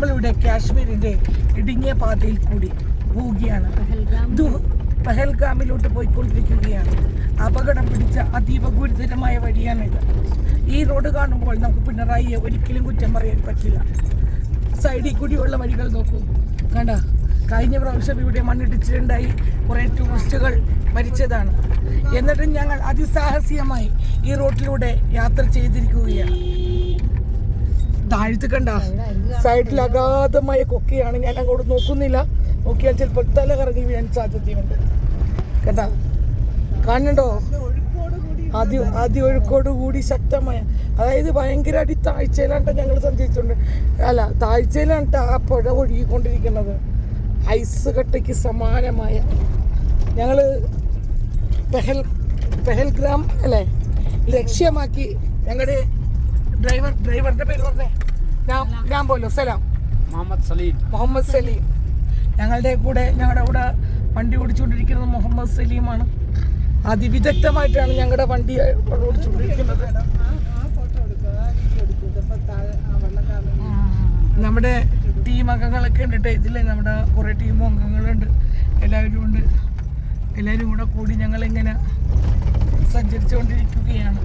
നമ്മളിവിടെ കാശ്മീരിന്റെ ഇടുങ്ങിയ പാതയിൽ കൂടി പോവുകയാണ്. പഹൽഗാമിലോട്ട് പോയിക്കൊണ്ടിരിക്കുകയാണ്. അപകടം പിടിച്ച അതീവ ഗുരുതരമായ വഴിയാണിത്. ഈ റോഡ് കാണുമ്പോൾ നമുക്ക് പിണറായിയെ ഒരിക്കലും കുറ്റം പറയാൻ പറ്റില്ല. സൈഡിൽ കൂടിയുള്ള വഴികൾ നോക്കൂ. കണ്ട? കഴിഞ്ഞ പ്രാവശ്യം ഇവിടെ മണ്ണിടിച്ചിലുണ്ടായി കുറേ ടൂറിസ്റ്റുകൾ മരിച്ചതാണ്. എന്നിട്ടും ഞങ്ങൾ അതിസാഹസികമായി ഈ റോട്ടിലൂടെ യാത്ര ചെയ്തിരിക്കുകയാണ്. താഴ്ത്ത് കണ്ട. സൈഡിൽ അഗാധമായ കൊക്കയാണ് ഞാൻ അങ്ങോട്ട് നോക്കുന്നില്ല. നോക്കിയാൽ ചിലപ്പോൾ തല കറങ്ങി വീഴാൻ സാധ്യതയുണ്ട്. കണ്ട കാണണ്ടോ അതി അതിയൊഴുക്കോട് കൂടി ശക്തമായ അതായത് ഭയങ്കര അടി താഴ്ചയിലാണ് ഞങ്ങൾ സഞ്ചരിച്ചുകൊണ്ട് അല്ല താഴ്ചയിലാണ് ആ പുഴ ഒഴുകിക്കൊണ്ടിരിക്കുന്നത്. ഐസ് കട്ടയ്ക്ക് സമാനമായ. ഞങ്ങൾ പെഹൽ പെഹൽഗ്രാം അല്ലേ? ലക്ഷ്യമാക്കി ഞങ്ങളുടെ ഡ്രൈവർ ഡ്രൈവറിന്റെ പേര് പറഞ്ഞേ. ഞാൻ പോലും സലാം മുഹമ്മദ് സലീം മുഹമ്മദ് സലീം ഞങ്ങളുടെ കൂടെ ഞങ്ങളുടെ കൂടെ വണ്ടി ഓടിച്ചുകൊണ്ടിരിക്കുന്നത് മുഹമ്മദ് സലീമാണ് അതിവിദഗ്ധമായിട്ടാണ് ഞങ്ങളുടെ വണ്ടി ഓടിച്ചുകൊണ്ടിരിക്കുന്നത് നമ്മുടെ ടീം അംഗങ്ങളൊക്കെ ഉണ്ട് ഇതിൽ നമ്മുടെ കുറേ ടീം അംഗങ്ങളുണ്ട് എല്ലാവരും ഉണ്ട് എല്ലാവരും കൂടെ കൂടി ഞങ്ങളിങ്ങനെ സഞ്ചരിച്ചുകൊണ്ടിരിക്കുകയാണ്